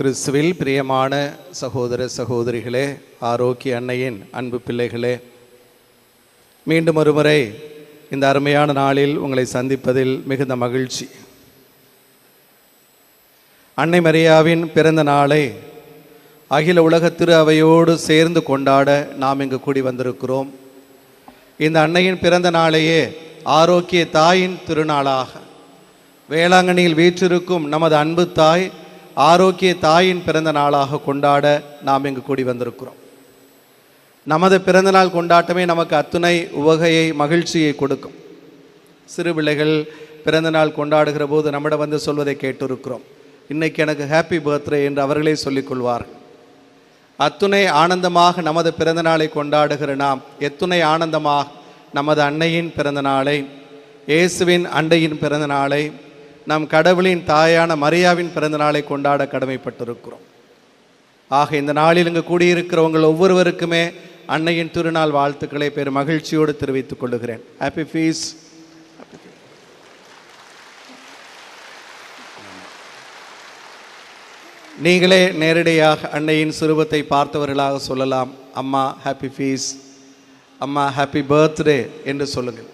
கிறிஸ்துவில் பிரியமான சகோதர சகோதரிகளே ஆரோக்கிய அன்னையின் அன்பு பிள்ளைகளே மீண்டும் ஒருமுறை இந்த அருமையான நாளில் உங்களை சந்திப்பதில் மிகுந்த மகிழ்ச்சி. அன்னை மரியாவின் பிறந்த நாளை அகில உலக திரு அவையோடு சேர்ந்து கொண்டாட நாம் இங்கு கூடி வந்திருக்கிறோம். இந்த அன்னையின் பிறந்த நாளையே ஆரோக்கிய தாயின் திருநாளாக. வேளாங்கண்ணியில் வீற்றிருக்கும் நமது அன்பு தாய் ஆரோக்கிய தாயின் பிறந்த நாளாக கொண்டாட நாம் இங்கு கூடி வந்திருக்கிறோம். நமது பிறந்தநாள் கொண்டாட்டமே நமக்கு அத்துணை உவகையை மகிழ்ச்சியை கொடுக்கும். சிறு பிள்ளைகள் பிறந்தநாள் கொண்டாடுகிற போது நம்மிடம் வந்து சொல்வதை கேட்டிருக்கிறோம். இன்னைக்கு எனக்கு ஹாப்பி பர்த்டே என்று அவர்களே சொல்லிக்கொள்வார்கள் அத்துணை ஆனந்தமாக நமது பிறந்தநாளை கொண்டாடுகிற நாம் எத்துணை ஆனந்தமாக நமது அன்னையின் பிறந்தநாளை இயேசுவின் அண்டையின் பிறந்தநாளை நம் கடவுளின் தாயான மரியாவின் பிறந்த நாளை கொண்டாட கடமைப்பட்டிருக்கிறோம். ஆக இந்த நாளில் இங்கு கூடியிருக்கிறவங்கள் ஒவ்வொருவருக்குமே அன்னையின் திருநாள் வாழ்த்துக்களை பெரும் மகிழ்ச்சியோடு தெரிவித்துக் கொள்கிறேன் ஹாப்பி ஃபீஸ் நீங்களே நேரடியாக அன்னையின் சுரூபத்தை பார்த்தவர்களாக சொல்லலாம். அம்மா ஹாப்பி ஃபீஸ் அம்மா ஹாப்பி பர்த்டே என்று சொல்லுங்கள்.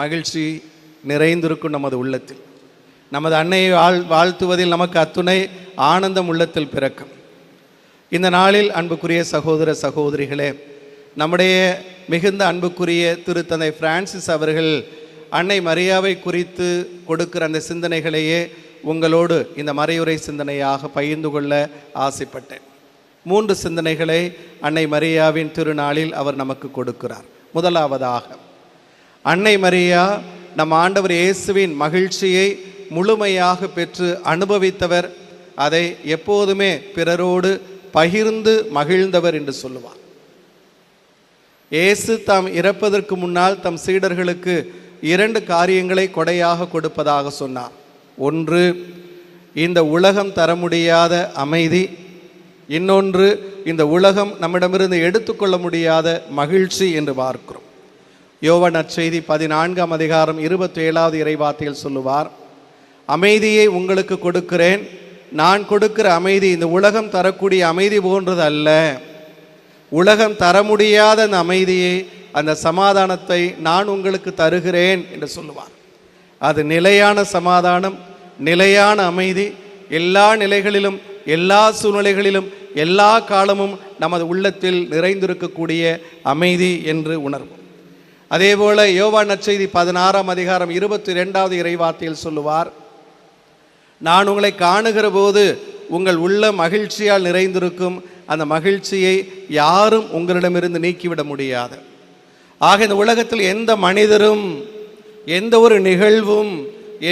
மகிழ்ச்சி நிறைந்திருக்கும் நமது உள்ளத்தில். நமது அன்னையை வாழ் வாழ்த்துவதில் நமக்கு அத்துணை ஆனந்தம் உள்ளத்தில் பிறக்கும். இந்த நாளில் அன்புக்குரிய சகோதர சகோதரிகளே நம்முடைய மிகுந்த அன்புக்குரிய திருத்தந்தை பிரான்சிஸ் அவர்கள் அன்னை மரியாவை குறித்து கொடுக்கிற அந்த சிந்தனைகளையே உங்களோடு இந்த மறையுறை சிந்தனையாக பகிர்ந்து கொள்ள ஆசைப்பட்டேன். மூன்று சிந்தனைகளை அன்னை மரியாவின் திருநாளில் அவர் நமக்கு கொடுக்கிறார். முதலாவதாக அன்னை மரியா நம் ஆண்டவர் இயேசுவின் மகிழ்ச்சியை முழுமையாக பெற்று அனுபவித்தவர். அதை எப்போதுமே பிறரோடு பகிர்ந்து மகிழ்ந்தவர் என்று சொல்லுவார். இயேசு தாம் இறப்பதற்கு முன்னால் தம் சீடர்களுக்கு இரண்டு காரியங்களை கொடையாக கொடுப்பதாக சொன்னார். ஒன்று இந்த உலகம் தர முடியாத அமைதி. இன்னொன்று இந்த உலகம் நம்மிடமிருந்து எடுத்துக்கொள்ள முடியாத மகிழ்ச்சி என்று பார்க்கிறோம். யோவ நற்செய்தி பதினான்காம் அதிகாரம் இருபத்தி ஏழாவது இறைவார்த்தையில் சொல்லுவார் அமைதியை உங்களுக்கு கொடுக்கிறேன். நான் கொடுக்கிற அமைதி இந்த உலகம் தரக்கூடிய அமைதி போன்றது அல்ல. உலகம் தர முடியாத அந்த அமைதியை அந்த சமாதானத்தை நான் உங்களுக்கு தருகிறேன் என்று சொல்லுவார். அது நிலையான சமாதானம் நிலையான அமைதி. எல்லா நிலைகளிலும் எல்லா சூழ்நிலைகளிலும் எல்லா காலமும் நமது உள்ளத்தில் நிறைந்திருக்கக்கூடிய அமைதி என்று உணர்வோம். அதேபோல யோவா நற்செய்தி பதினாறாம் அதிகாரம் இருபத்தி ரெண்டாவது இறைவார்த்தையில் சொல்லுவார் நான் உங்களை காணுகிற போது உங்கள் உள்ள மகிழ்ச்சியால் நிறைந்திருக்கும். அந்த மகிழ்ச்சியை யாரும் உங்களிடமிருந்து நீக்கிவிட முடியாது. ஆக இந்த உலகத்தில் எந்த மனிதரும் எந்த ஒரு நிகழ்வும்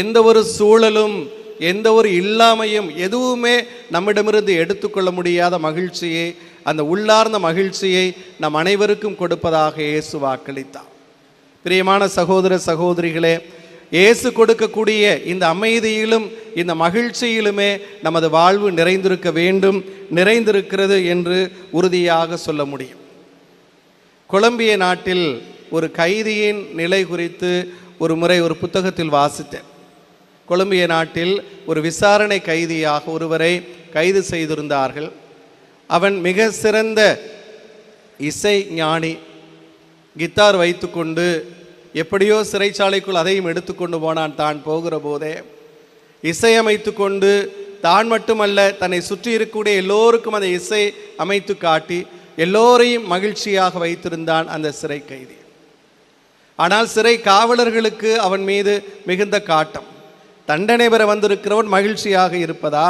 எந்த ஒரு சூழலும் எந்த ஒரு இல்லாமையும் எதுவுமே நம்மிடமிருந்து எடுத்துக்கொள்ள முடியாத மகிழ்ச்சியை அந்த உள்ளார்ந்த மகிழ்ச்சியை நம் அனைவருக்கும் கொடுப்பதாக இயேசு வாக்களித்தார். பிரியமான சகோதர சகோதரிகளே இயேசு கொடுக்கக்கூடிய இந்த அமைதியிலும் இந்த மகிழ்ச்சியிலுமே நமது வாழ்வு நிறைந்திருக்க வேண்டும் நிறைந்திருக்கிறது என்று உறுதியாக சொல்ல முடியும். கொலம்பிய நாட்டில் ஒரு கைதியின் நிலை குறித்து ஒரு முறை ஒரு புத்தகத்தில் வாசித்தேன். கொலம்பிய நாட்டில் ஒரு விசாரணை கைதியாக ஒருவரை கைது செய்திருந்தார்கள். அவன் மிக சிறந்த இசை ஞானி கித்தார் வைத்துக்கொண்டு எப்படியோ சிறைச்சாலைக்குள் அதையும் எடுத்துக்கொண்டு போனான் தான் போகிற போதே. இசையமைத்து கொண்டு தான் மட்டுமல்ல தன்னை சுற்றி இருக்கக்கூடிய எல்லோருக்கும் அந்த இசை அமைத்து காட்டி எல்லோரையும் மகிழ்ச்சியாக வைத்திருந்தான் அந்த சிறை கைதி. ஆனால் சிறை காவலர்களுக்கு அவன் மீது மிகுந்த காட்டம். தண்டனை பெற வந்திருக்கிறவன் மகிழ்ச்சியாக இருப்பதா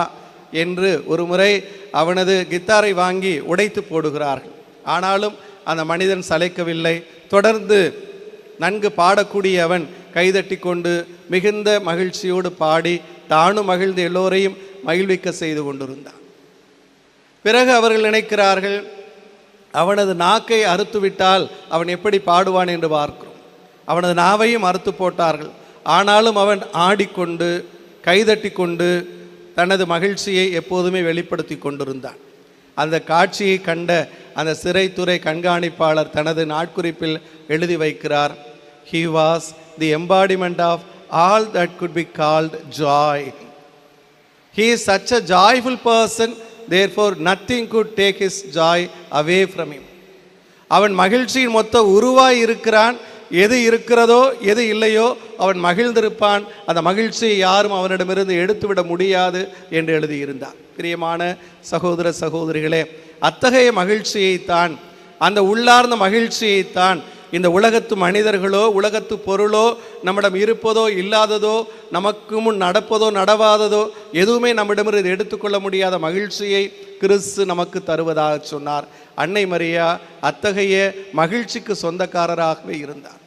என்று ஒரு முறை அவனது கித்தாரை வாங்கி உடைத்து போடுகிறார்கள். ஆனாலும் அந்த மனிதன் சளைக்கவில்லை. தொடர்ந்து நன்கு பாடக்கூடிய அவன் கைதட்டி கொண்டு மிகுந்த மகிழ்ச்சியோடு பாடி தானும் மகிழ்ந்து எல்லோரையும் மகிழ்விக்க செய்து கொண்டிருந்தான். பிறகு அவர்கள் நினைக்கிறார்கள் அவனது நாக்கை அறுத்துவிட்டால் அவன் எப்படி பாடுவான் என்று பார்க்கிறோம். அவனது நாவையும் அறுத்து போட்டார்கள். ஆனாலும் அவன் ஆடிக்கொண்டு கைதட்டி கொண்டு தனது மகிழ்ச்சியை எப்போதுமே வெளிப்படுத்தி கொண்டிருந்தான். அந்த காட்சியை கண்ட அந்த சிறைத்துறை கண்காணிப்பாளர் தனது நாட்குறிப்பில் எழுதி வைக்கிறார். He was the embodiment of all that good be called joy he is such a joyful person therefore nothing good take his joy away from him அவன் மகிழ்ச்சியின் மொத்த உருவாய் இருக்கிறான். எது இருக்கிறதோ எது இல்லையோ அவன் மகிழ்ந்திருப்பான். அந்த மகிழ்ச்சியை யாரும் அவனிடமிருந்து எடுத்துவிட முடியாது என்று எழுதியிருந்தான் பிரியமான சகோதர சகோதரிகளே அத்தகைய மகிழ்ச்சியைத்தான் அந்த உள்ளார்ந்த மகிழ்ச்சியைத்தான் இந்த உலகத்து மனிதர்களோ உலகத்து பொருளோ நம்மிடம் இருப்பதோ இல்லாததோ நமக்கு முன் நடப்பதோ நடவாததோ எதுவுமே நம்மிடமிருந்து எடுத்துக்கொள்ள முடியாத மகிழ்ச்சியை கிறிஸ்து நமக்கு தருவதாக சொன்னார். அன்னை மரியா அத்தகைய மகிழ்ச்சிக்கு சொந்தக்காரராகவே இருந்தார்.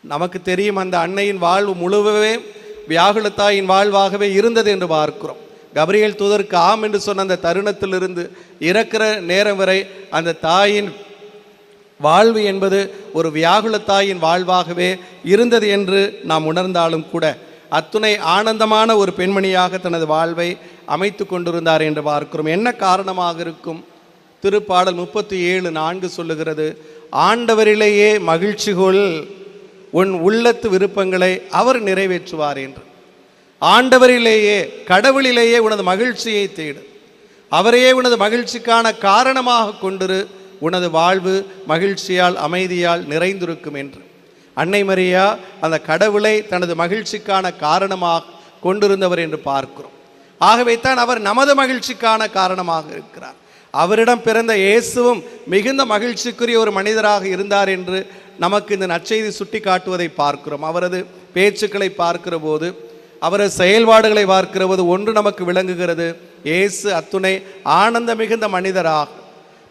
நமக்கு தெரியும் அந்த அன்னையின் வாழ்வு முழுவவே வியாகுலத்தாயின் வாழ்வாகவே இருந்தது என்று பார்க்கிறோம். கபரியல் தூதருக்கு ஆம் என்று சொன்ன அந்த தருணத்திலிருந்து இறக்கிற நேரம் வரை அந்த தாயின் வாழ்வு என்பது ஒரு வியாகுல தாயின் வாழ்வாகவே இருந்தது என்று நாம் உணர்ந்தாலும் கூட அத்துணை ஆனந்தமான ஒரு பெண்மணியாக தனது வாழ்வை அமைத்து கொண்டிருந்தார் என்று பார்க்கிறோம். என்ன காரணமாக இருக்கும்? திருப்பாடல் முப்பத்தி ஏழு நான்கு சொல்லுகிறது ஆண்டவரிலேயே மகிழ்ச்சி கொள் உன் உள்ளத்து விருப்பங்களை அவர் நிறைவேற்றுவார் என்று. ஆண்டவரிலேயே கடவுளிலேயே உனது மகிழ்ச்சியை தேடு. அவரையே உனது மகிழ்ச்சிக்கான காரணமாக கொண்டிரு. உனது வாழ்வு மகிழ்ச்சியால் அமைதியால் நிறைந்திருக்கும் என்று. அன்னை மரியா அந்த கடவுளை தனது மகிழ்ச்சிக்கான காரணமாக கொண்டிருந்தவர் என்று பார்க்கிறோம். ஆகவே தான் அவர் நமது மகிழ்ச்சிக்கான காரணமாக இருக்கிறார். அவரிடம் பிறந்த இயேசுவும் மிகுந்த மகிழ்ச்சிக்குரிய ஒரு மனிதராக இருந்தார் என்று நமக்கு இந்த நற்செய்தி சுட்டி காட்டுவதை பார்க்கிறோம். அவரது பேச்சுக்களை பார்க்கிற போது அவரது செயல்பாடுகளை பார்க்கிறது ஒன்று நமக்கு விளங்குகிறது. இயேசு அத்துணை ஆனந்த மிகுந்த மனிதராக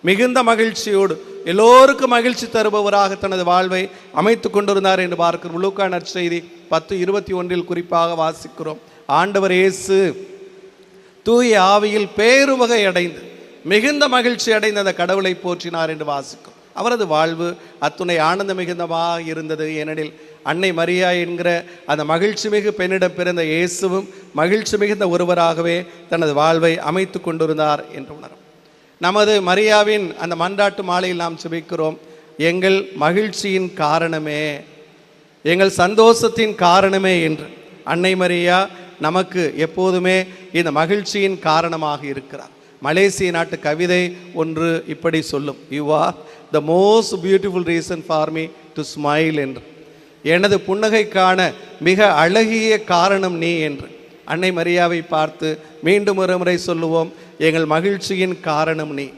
மிகுந்த மகிழ்ச்சியோடு எல்லோருக்கும் மகிழ்ச்சி தருபவராக தனது வாழ்வை அமைத்து கொண்டிருந்தார் என்று பார்க்கிறோம் லூக்கா நற்செய்தி பத்து இருபத்தி ஒன்றில் குறிப்பாக வாசிக்கிறோம். ஆண்டவர் இயேசு தூய ஆவியில் பேருவகை அடைந்து மிகுந்த மகிழ்ச்சி அடைந்த அந்த கடவுளை போற்றினார் என்று வாசிக்கும் அவரது வாழ்வு அத்துணை ஆனந்த மிகுந்தமாக இருந்தது. ஏனெனில் அன்னை மரியா என்கிற அந்த மகிழ்ச்சி மிகு பெண்ணிடம் பிறந்த இயேசுவும் மகிழ்ச்சி மிகுந்த ஒருவராகவே தனது வாழ்வை அமைத்து கொண்டிருந்தார் என்று உணரும் நமது மரியாவின் அந்த மன்றாட்டு மாலையில் நாம் சுபிக்கிறோம் எங்கள் மகிழ்ச்சியின் காரணமே எங்கள் சந்தோஷத்தின் காரணமே என்று. அன்னை மரியா நமக்கு எப்போதுமே இந்த மகிழ்ச்சியின் காரணமாக இருக்கிறார். மலேசிய நாட்டு கவிதை ஒன்று இப்படி சொல்லும். You are the most beautiful reason for me to smile என்று. எனது புன்னகைக்கான மிக அழகிய காரணம் நீ என்று. அன்னை மரியாவை பார்த்து மீண்டும் ஒரு முறை சொல்லுவோம் எங்கள் மகிழ்ச்சியின் காரணம் நீ.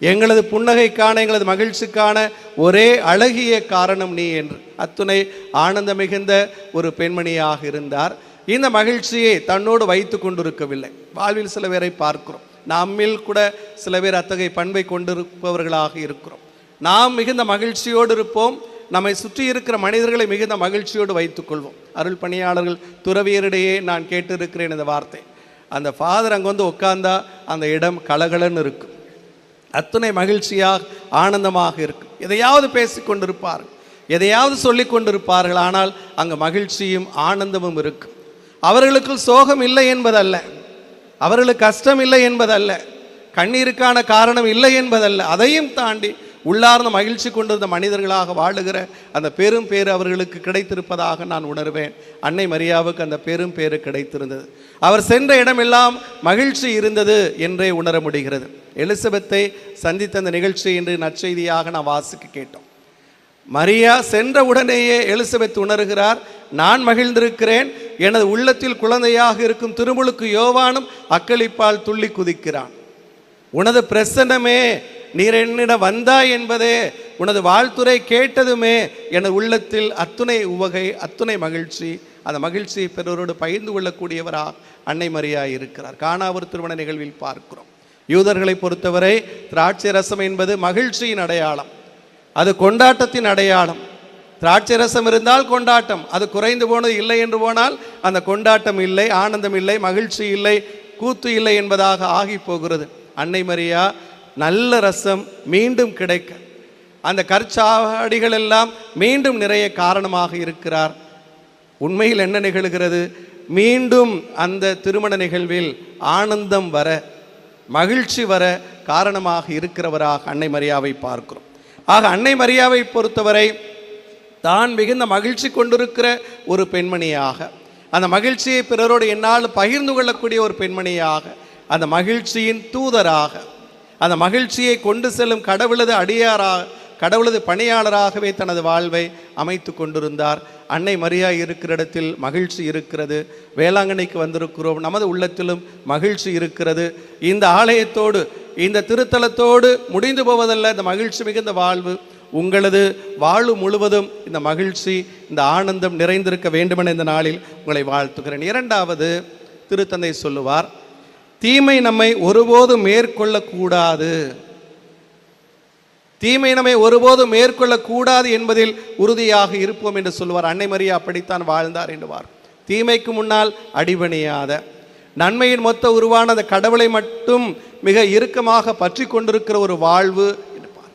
எங்களது புன்னகைக்கான எங்களது மகிழ்ச்சிக்கான ஒரே அழகிய காரணம் நீ என்று. அத்துணை ஆனந்த மிகுந்த ஒரு பெண்மணியாக இருந்தார். இந்த மகிழ்ச்சியை தன்னோடு வைத்து கொண்டிருக்கவில்லை. வாழ்வில் சில பேரை பார்க்கிறோம். நம்மில் கூட சில பேர் அத்தகைய பண்பை கொண்டிருப்பவர்களாக இருக்கிறோம். நாம் மிகுந்த மகிழ்ச்சியோடு இருப்போம். நம்மை சுற்றி இருக்கிற மனிதர்களை மிகுந்த மகிழ்ச்சியோடு வைத்துக்கொள்வோம். அருள் பணியாளர்கள் துறவியரிடையே நான் கேட்டிருக்கிறேன் இந்த வார்த்தை. அந்த ஃபாதர் அங்கே வந்து உட்கார்ந்தா அந்த இடம் கலகலன்னு இருக்கும். அத்துணை மகிழ்ச்சியாக ஆனந்தமாக இருக்கும். எதையாவது பேசி கொண்டிருப்பார்கள். எதையாவது சொல்லி கொண்டிருப்பார்கள். ஆனால் அங்கே மகிழ்ச்சியும் ஆனந்தமும் இருக்கும். அவர்களுக்குள் சோகம் இல்லை என்பதல்ல. அவர்களுக்கு கஷ்டம் இல்லை என்பதல்ல. கண்ணீருக்கான காரணம் இல்லை என்பதல்ல. அதையும் தாண்டி உள்ளார்ந்த மகிழ்ச்சி கொண்டிருந்த மனிதர்களாக வாழுகிற அந்த பெரும் பேர் அவர்களுக்கு கிடைத்திருப்பதாக நான் உணர்வேன். அன்னை மரியாவுக்கு அந்த பெரும் பேறு கிடைத்திருந்தது. அவர் சென்ற இடமெல்லாம் மகிழ்ச்சி இருந்தது என்றே உணர முடிகிறது. எலிசபெத்தை சந்தித்த அந்த நிகழ்ச்சி என்று நற்செய்தியாக நான் வாசிக்க கேட்டோம். மரியா சென்ற உடனேயே எலிசபெத் உணர்கிறார் நான் மகிழ்ந்திருக்கிறேன். எனது உள்ளத்தில் குழந்தையாக இருக்கும் திருமுழுக்கு யோவானும் அக்களிப்பால் துள்ளி குதிக்கிறான். உனது பிரசன்னமே நீர் என்னிடம் வந்தாய் என்பதே உனது வாழ்த்துரை கேட்டதுமே எனது உள்ளத்தில் அத்துணை உவகை அத்துணை மகிழ்ச்சி. அந்த மகிழ்ச்சியை பிறரோடு பகிர்ந்து கொள்ளக்கூடியவரா அன்னை மரியா இருக்கிறார். காணாவூர் திருமண நிகழ்வில் பார்க்கிறோம். யூதர்களை பொறுத்தவரை திராட்சை ரசம் என்பது மகிழ்ச்சியின் அடையாளம். அது கொண்டாட்டத்தின் அடையாளம். திராட்சை ரசம் இருந்தால் கொண்டாட்டம். அது குறைந்து போனது இல்லை என்று போனால் அந்த கொண்டாட்டம் இல்லை ஆனந்தம் இல்லை மகிழ்ச்சி இல்லை கூத்து இல்லை என்பதாக ஆகி போகிறது. அன்னை மரியா நல்ல ரசம் மீண்டும் கிடைக்க. அந்த கற்சாவடிகள் எல்லாம் மீண்டும் நிறைய காரணமாக இருக்கிறார். உண்மையில் என்ன நிகழ்கிறது? மீண்டும் அந்த திருமண நிகழ்வில் ஆனந்தம் வர மகிழ்ச்சி வர காரணமாக இருக்கிறவராக அன்னை மரியாவை பார்க்கிறோம். ஆக அன்னை மரியாவை பொறுத்தவரை தான் மிகுந்த மகிழ்ச்சி கொண்டிருக்கிற ஒரு பெண்மணியாக அந்த மகிழ்ச்சியை பிறரோடு என்னால் பகிர்ந்து கொள்ளக்கூடிய ஒரு பெண்மணியாக அந்த மகிழ்ச்சியின் தூதராக அந்த மகிழ்ச்சியை கொண்டு செல்லும் கடவுளது அடியாராக கடவுளது பணியாளராகவே தனது வாழ்வை அமைத்து கொண்டிருந்தார். அன்னை மரியா இருக்கிற இடத்தில் மகிழ்ச்சி இருக்கிறது. வேளாங்கண்ணிக்கு வந்திருக்கிறோம். நமது உள்ளத்திலும் மகிழ்ச்சி இருக்கிறது. இந்த ஆலயத்தோடு இந்த திருத்தலத்தோடு முடிந்து போவதல்ல. இந்த மகிழ்ச்சி மிகுந்த வாழ்வு. உங்களது வாழ்வு முழுவதும் இந்த மகிழ்ச்சி இந்த ஆனந்தம் நிறைந்திருக்க வேண்டுமென இந்த நாளில் உங்களை வாழ்த்துகிறேன். இரண்டாவது திருத்தந்தை சொல்லுவார் தீமை நம்மை ஒருபோதும் மேற்கொள்ளக்கூடாது. தீமை நம்மை ஒருபோதும் மேற்கொள்ளக்கூடாது என்பதில் உறுதியாக இருப்போம் என்று சொல்லுவார். அன்னை மரியா அப்படித்தான் வாழ்ந்தார் என்றுவார் தீமைக்கு முன்னால் அடிபணியாத நன்மையின் மொத்த உருவான அந்த கடவுளை மட்டும் மிக இறுக்கமாக பற்றி கொண்டிருக்கிற ஒரு வாழ்வு என்பார்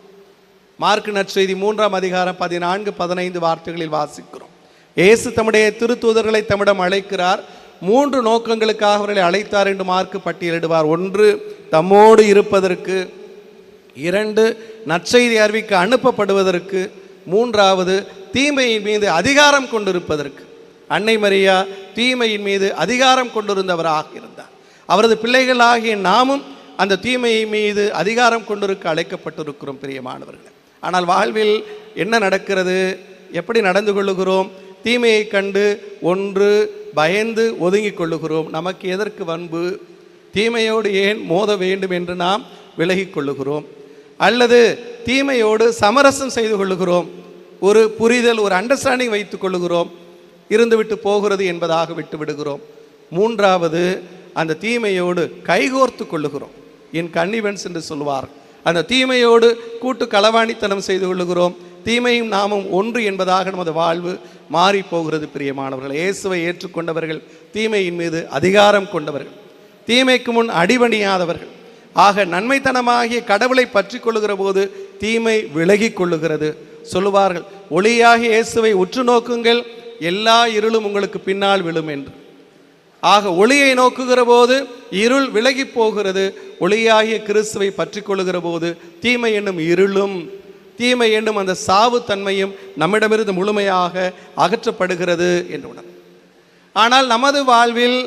மார்க் நற்செய்தி மூன்றாம் அதிகாரம் பதினான்கு பதினைந்து வார்த்தைகளில் வாசிக்கிறோம். இயேசு தம்முடைய திருத்தூதர்களை தம்மிடம் அழைக்கிறார். மூன்று நோக்கங்களுக்காக அவர்களை அழைத்தார் என்று மார்க்கு பட்டியலிடுவார் ஒன்று தம்மோடு இருப்பதற்கு. இரண்டு நற்செய்தி அறிவிக்க அனுப்பப்படுவதற்கு. மூன்றாவது தீமையின் மீது அதிகாரம் கொண்டிருப்பதற்கு. அன்னை மரியா தீமையின் மீது அதிகாரம் கொண்டிருந்தவராக இருந்தார். அவரது பிள்ளைகளாகிய நாமும் அந்த தீமையை மீது அதிகாரம் கொண்டிருக்க அழைக்கப்பட்டிருக்கிறோம் பிரியமானவர்களே. ஆனால் வாழ்வில் என்ன நடக்கிறது? எப்படி நடந்து கொள்ளுகிறோம்? தீமையை கண்டு ஒன்று பயந்து ஒதுங்கிக் கொள்ளுகிறோம். நமக்கு எதற்கு வன்பு? தீமையோடு ஏன் மோத வேண்டும் என்று நாம் விலகிக் கொள்ளுகிறோம். அல்லது தீமையோடு சமரசம் செய்து கொள்ளுகிறோம். ஒரு புரிதல் ஒரு அண்டர்ஸ்டாண்டிங் வைத்துக் கொள்ளுகிறோம். இருந்துவிட்டு போகிறது என்பதாக விட்டு விடுகிறோம். மூன்றாவது அந்த தீமையோடு கைகோர்த்து கொள்ளுகிறோம். என் கன்னிவென்ஸ் என்று சொல்வார். அந்த தீமையோடு கூட்டு களவாணித்தனம் செய்து கொள்ளுகிறோம். தீமையும் நாமும் ஒன்று என்பதாக நமது வாழ்வு மாறி போகிறது பிரியமானவர்கள். இயேசுவை ஏற்றுக்கொண்டவர்கள் தீமையின் மீது அதிகாரம் கொண்டவர்கள் தீமைக்கு முன் அடிபணியாதவர்கள். ஆக நன்மைத்தனமாகிய கடவுளை பற்றி கொள்ளுகிற போது தீமை விலகி கொள்ளுகிறது. சொல்லுவார்கள் ஒளியாகிய இயேசுவை உற்று நோக்குங்கள் எல்லா இருளும் உங்களுக்கு பின்னால் விழும் என்று. ஆக ஒளியை நோக்குகிற போது இருள் விலகி போகிறது ஒளியாகிய கிறிஸ்துவை பற்றி கொள்ளுகிற போது தீமை என்னும் இருளும் தீமை என்னும் அந்த சாவு தன்மையும் நம்மிடமிருந்து முழுமையாக அகற்றப்படுகிறது என்று உணர் ஆனால் நமது வாழ்வில்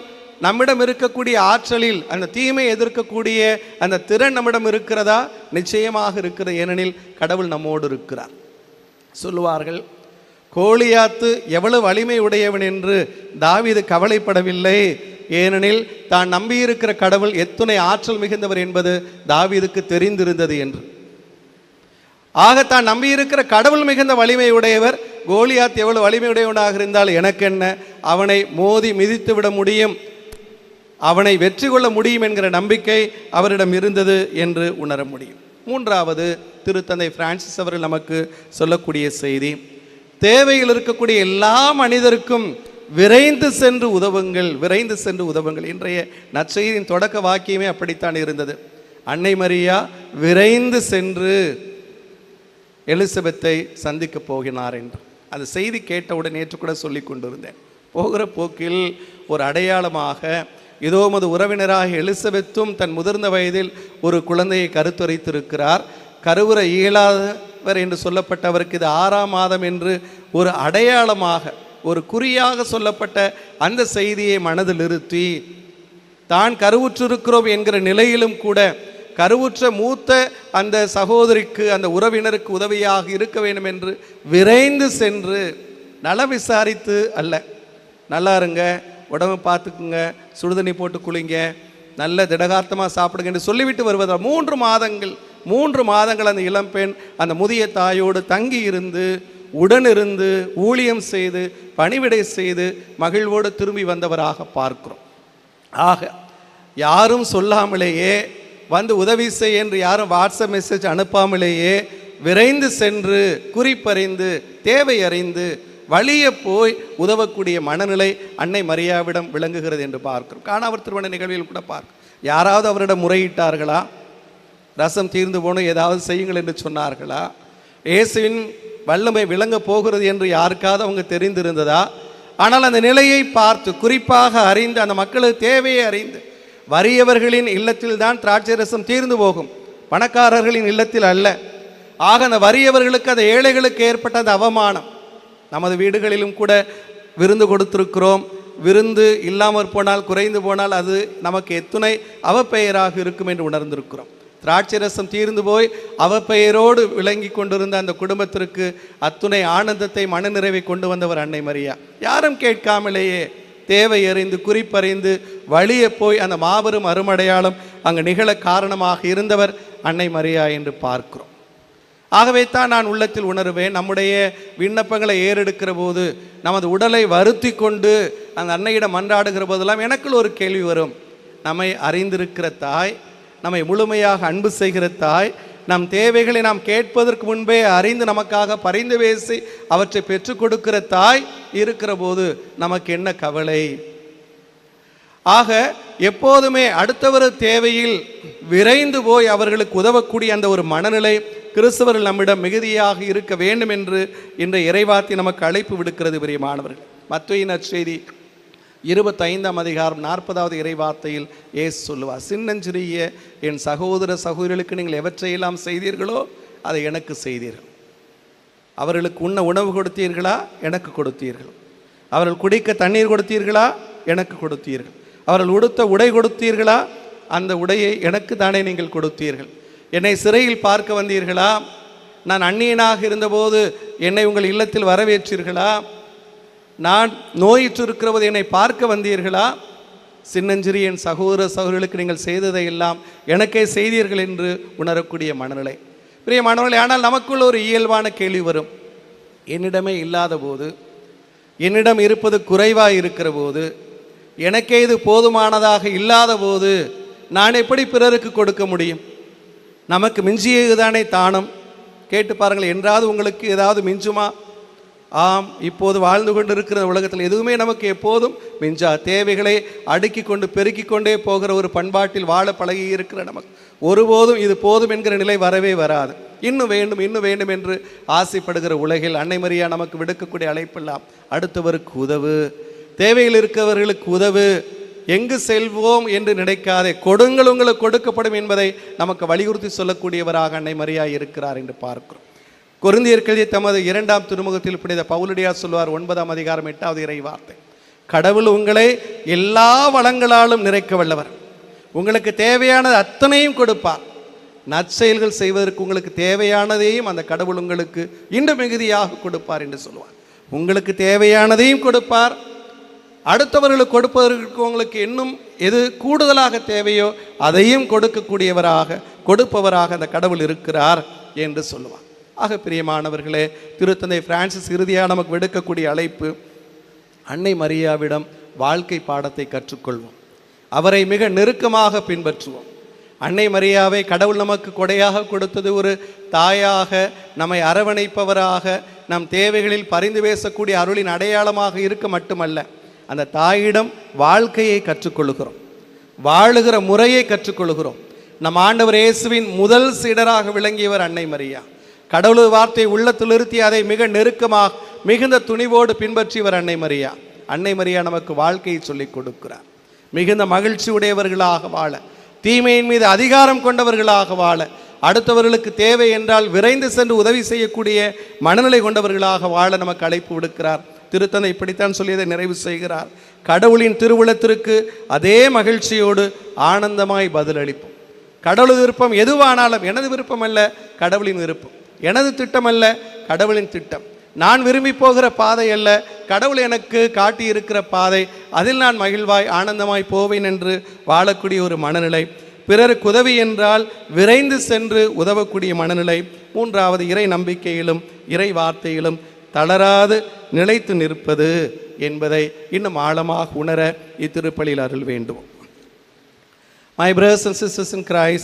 நம்மிடம் இருக்கக்கூடிய ஆற்றலில் அந்த தீமை எதிர்க்கக்கூடிய அந்த திறன் நம்மிடம் இருக்கிறதா? நிச்சயமாக இருக்கிறது. ஏனெனில் கடவுள் நம்மோடு இருக்கிறார். சொல்லுவார்கள் கோழியாத்து எவ்வளவு வலிமை உடையவன் என்று தாவீது கவலைப்படவில்லை. ஏனெனில் தான் நம்பியிருக்கிற கடவுள் எத்துணை ஆற்றல் மிகுந்தவர் என்பது தாவீதுக்கு தெரிந்திருந்தது என்று. ஆக தான் நம்பியிருக்கிற கடவுள் மிகுந்த வலிமை உடையவர் கோலியாத் எவ்வளவு வலிமை உடையவனாக இருந்தால் எனக்கு என்ன அவனை மோதி மிதித்து விட முடியும். அவனை வெற்றி கொள்ள முடியும் என்கிற நம்பிக்கை அவரிடம் இருந்தது என்று உணர முடியும். மூன்றாவது திருத்தந்தை பிரான்சிஸ் அவர்கள் நமக்கு சொல்லக்கூடிய செய்தி தேவையில் இருக்கக்கூடிய எல்லா மனிதருக்கும் விரைந்து சென்று உதவுங்கள் விரைந்து சென்று உதவுங்கள். இன்றைய நற்செய்தியின் தொடக்க வாக்கியமே அப்படித்தான் இருந்தது. அன்னை மரியா விரைந்து சென்று எலிசபெத்தை சந்திக்க போகினார் என்று. அந்த செய்தி கேட்டவுடன் நேற்று கூட சொல்லி கொண்டிருந்தேன். போகிற போக்கில் ஒரு அடையாளமாக இதோ மது உறவினராக எலிசபெத்தும் தன் முதிர்ந்த வயதில் ஒரு குழந்தையை கருத்துரைத்திருக்கிறார். கருவுற இயலாதவர் என்று சொல்லப்பட்டவருக்கு இது ஆறாம் மாதம் என்று ஒரு அடையாளமாக ஒரு குறியாக சொல்லப்பட்ட அந்த செய்தியை மனதில் நிறுத்தி தான் கருவுற்றிருக்கிறோம் என்கிற நிலையிலும் கூட கருவுற்ற மூத்த அந்த சகோதரிக்கு அந்த உறவினருக்கு உதவியாக இருக்க வேண்டும் என்று விரைந்து சென்று நல விசாரித்து அல்ல. நல்லா இருங்க உடம்பு பார்த்துக்குங்க சுடுதண்ணி போட்டு குளிங்க நல்ல திடகார்த்தமாக சாப்பிடுங்க என்று சொல்லிவிட்டு வருவதால் மூன்று மாதங்கள் மூன்று மாதங்கள் அந்த இளம்பெண் அந்த முதிய தாயோடு தங்கி இருந்து உடனிருந்து ஊழியம் செய்து பணிவிடை செய்து மகிழ்வோடு திரும்பி வந்தவராக பார்க்கிறோம். ஆக யாரும் சொல்லாமலேயே வந்து உதவி செய் என்று யாரும் வாட்ஸ்அப் மெசேஜ் அனுப்பாமலேயே விரைந்து சென்று குறிப்பறிந்து தேவை அறிந்து வழியே போய் உதவக்கூடிய மனநிலை அன்னை மரியாவிடம் விளங்குகிறது என்று பார்க்கிறோம். காணாவர் திருமண நிகழ்வில் கூட பார்க்க யாராவது அவரிடம் முறையிட்டார்களா? ரசம் தீர்ந்து போகணும் ஏதாவது செய்யுங்கள் என்று சொன்னார்களா? இயேசுவின் வல்லமை விளங்க போகிறது என்று யாருக்காவது அவங்க தெரிந்திருந்ததா? ஆனால் அந்த நிலையை பார்த்து குறிப்பாக அறிந்து அந்த மக்களுக்கு தேவையை அறிந்து வறியவர்களின் இல்லத்தில் தான் திராட்சை ரசம் தீர்ந்து போகும். பணக்காரர்களின் இல்லத்தில் அல்ல. ஆக அந்த வறியவர்களுக்கு அந்த ஏழைகளுக்கு ஏற்பட்ட அந்த அவமானம். நமது வீடுகளிலும் கூட விருந்து கொடுத்திருக்கிறோம். விருந்து இல்லாமற் போனால் குறைந்து போனால் அது நமக்கு எத்துணை அவப்பெயராக இருக்கும் என்று உணர்ந்திருக்கிறோம். திராட்சை ரசம் தீர்ந்து போய் அவப்பெயரோடு விளங்கி கொண்டிருந்த அந்த குடும்பத்திற்கு அத்துணை ஆனந்தத்தை மனநிறைவை கொண்டு வந்தவர் அன்னை மரியா. யாரும் கேட்காமலேயே தேவை அறிந்து குறிப்பறிந்து வழியே போய் அந்த மாபெரும் அருமடையாளம் அங்கு நிகழ காரணமாக இருந்தவர் அன்னை மரியா என்று பார்க்கிறோம். ஆகவே தான் நான் உள்ளத்தில் உணர்வேன். நம்முடைய விண்ணப்பங்களை ஏறெடுக்கிற போது நமது உடலை வருத்தி கொண்டு அந்த அன்னையிடம் மன்றாடுகிற போதெல்லாம் எனக்குள் ஒரு கேள்வி வரும். நம்மை அறிந்திருக்கிற தாய் நம்மை முழுமையாக அன்பு செய்கிற தாய் நம் தேவைகளை நாம் கேட்பதற்கு முன்பே அறிந்து நமக்காக பரிந்து பேசி அவற்றை பெற்றுக் கொடுக்கிற தாய் இருக்கிற போது நமக்கு என்ன கவலை? ஆக எப்போதுமே அடுத்தவர் தேவையில் விரைந்து போய் அவர்களுக்கு உதவக்கூடிய அந்த ஒரு மனநிலை கிறிஸ்தவர்கள் நம்மிடம் மிகுதியாக இருக்க வேண்டும் என்று இன்றைய இறைவாத்தி நமக்கு அழைப்பு விடுக்கிறது பிரியமானவர்கள். மத்திய நற்செய்தி இருபத்தைந்தாம் அதிகாரம் நாற்பதாவது இறைவார்த்தையில் ஏசு சொல்லுவார் சின்னஞ்சிறிய என் சகோதர சகோதரிகளுக்கு நீங்கள் எவற்றையெல்லாம் செய்தீர்களோ அதை எனக்கு செய்தீர்கள் அவர்களுக்கு உண்ண உணவு கொடுத்தீர்களா? எனக்கு கொடுத்தீர்கள். அவர்கள் குடிக்க தண்ணீர் கொடுத்தீர்களா? எனக்கு கொடுத்தீர்கள். அவர்கள் உடுத்த உடை கொடுத்தீர்களா? அந்த உடையை எனக்கு தானே நீங்கள் கொடுத்தீர்கள். என்னை சிறையில் பார்க்க வந்தீர்களா? நான் அந்நியனாக இருந்தபோது என்னை உங்கள் இல்லத்தில் வரவேற்றீர்களா? நான் நோயிற்றிருக்கிறது என்னை பார்க்க வந்தீர்களா? சின்னஞ்சிறி என் சகோதர சகோதரர்களுக்கு நீங்கள் செய்ததை எல்லாம் எனக்கே செய்தீர்கள் என்று உணரக்கூடிய மனநிலை. பிரியமானவர்களே ஆனால் நமக்குள்ள ஒரு இயல்பான கேள்வி வரும். என்னிடமே இல்லாத போது என்னிடம் இருப்பது குறைவாக இருக்கிற போது எனக்கே இது போதுமானதாக இல்லாத போது நான் எப்படி பிறருக்கு கொடுக்க முடியும்? நமக்கு மிஞ்சியதுதானே தானம்? கேட்டு பாருங்கள் என்றாவது உங்களுக்கு ஏதாவது மிஞ்சுமா? ஆம் இப்போது வாழ்ந்து கொண்டிருக்கிற உலகத்தில் எதுவுமே நமக்கு எப்போதும் மிஞ்சா தேவைகளை அடுக்கி கொண்டு பெருக்கிக் கொண்டே போகிற ஒரு பண்பாட்டில் வாழ பழகி இருக்கிற நமக்கு. ஒருபோதும் இது போதும் என்கிற நிலை வரவே வராது. இன்னும் வேண்டும் இன்னும் வேண்டும் என்று ஆசைப்படுகிற உலகில் அன்னை மரியா நமக்கு விடுக்கக்கூடிய அழைப்பெல்லாம் அடுத்தவருக்கு உதவு. தேவையில் இருக்கிறவர்களுக்கு உதவு. எங்கு செல்வோம் என்று நினைக்காதே. கொடுங்கள் உங்களுக்கு கொடுக்கப்படும் என்பதை நமக்கு வலியுறுத்தி சொல்லக்கூடியவராக அன்னை மரியா இருக்கிறார் என்று பார்க்கிறோம். கொருந்தியர்களே தமது இரண்டாம் திருமுகத்தில் புனித பவுலடியார் சொல்வார் ஒன்பதாம் அதிகாரம் எட்டாவது இறை வார்த்தை. கடவுள் உங்களை எல்லா வளங்களாலும் நிறைக்க வல்லவர். உங்களுக்கு தேவையானது அத்தனையும் கொடுப்பார். நற்செயல்கள் செய்வதற்கு உங்களுக்கு தேவையானதையும் அந்த கடவுள் உங்களுக்கு இன்று மிகுதியாக கொடுப்பார் என்று சொல்லுவார் உங்களுக்கு தேவையானதையும் கொடுப்பார். அடுத்தவர்களுக்கு கொடுப்பதற்கு உங்களுக்கு இன்னும் எது கூடுதலாக தேவையோ அதையும் கொடுக்கக்கூடியவராக கொடுப்பவராக அந்த கடவுள் இருக்கிறார் என்று சொல்லுவார் ஆக பிரியமானவர்களே திருத்தந்தை பிரான்சிஸ் இறுதியாக நமக்கு விடுக்கக்கூடிய அழைப்பு அன்னை மரியாவிடம் வாழ்க்கை பாடத்தை கற்றுக்கொள்வோம். அவரை மிக நெருக்கமாக பின்பற்றுவோம். அன்னை மரியாவை கடவுள் நமக்கு கொடையாக கொடுத்தது ஒரு தாயாக நம்மை அரவணைப்பவராக நம் தேவைகளில் பரிந்து பேசக்கூடிய அருளின் அடையாளமாக இருக்க மட்டுமல்ல அந்த தாயிடம் வாழ்க்கையை கற்றுக்கொள்கிறோம் வாழுகிற முறையை கற்றுக்கொள்கிறோம் நம் ஆண்டவர் இயேசுவின் முதல் சீடராக விளங்கியவர் அன்னை மரியா. கடவுள் வார்த்தை உள்ளத்தில் இருத்தி அதை மிக நெருக்கமாக மிகுந்த துணிவோடு பின்பற்றியவர் அன்னை மரியா. அன்னை மரியா நமக்கு வாழ்க்கையை சொல்லிக் கொடுக்கிறார். மிகுந்த மகிழ்ச்சி உடையவர்களாக வாழ தீமையின் மீது அதிகாரம் கொண்டவர்களாக வாழ அடுத்தவர்களுக்கு தேவை என்றால் விரைந்து சென்று உதவி செய்யக்கூடிய மனநிலை கொண்டவர்களாக வாழ நமக்கு அழைப்பு விடுக்கிறார். திருத்தந்தை இப்படித்தான் சொல்லியதை நிறைவு செய்கிறார். கடவுளின் திருவுளத்திற்கு அதே மகிழ்ச்சியோடு ஆனந்தமாய் பதிலளிப்போம். கடவுள் விருப்பம் எதுவானாலும் எனது விருப்பம் அல்ல கடவுளின் விருப்பம். எனது திட்டம் அல்ல கடவுளின் திட்டம். நான் விரும்பி போகிற பாதை அல்ல கடவுள் எனக்கு காட்டி இருக்கிற பாதை. அதில் நான் மகிழ்வாய் ஆனந்தமாய் போவேன் என்று வாழக்கூடிய ஒரு மனநிலை. பிறருக்கு உதவி என்றால் விரைந்து சென்று உதவக்கூடிய மனநிலை. மூன்றாவது இறை நம்பிக்கையிலும் இறை வார்த்தையிலும் தளராது நிலைத்து நிற்பது என்பதை இன்னும் ஆழமாக உணர இத்திருப்பலில் அருள் வேண்டும் my brothers and sisters in Christ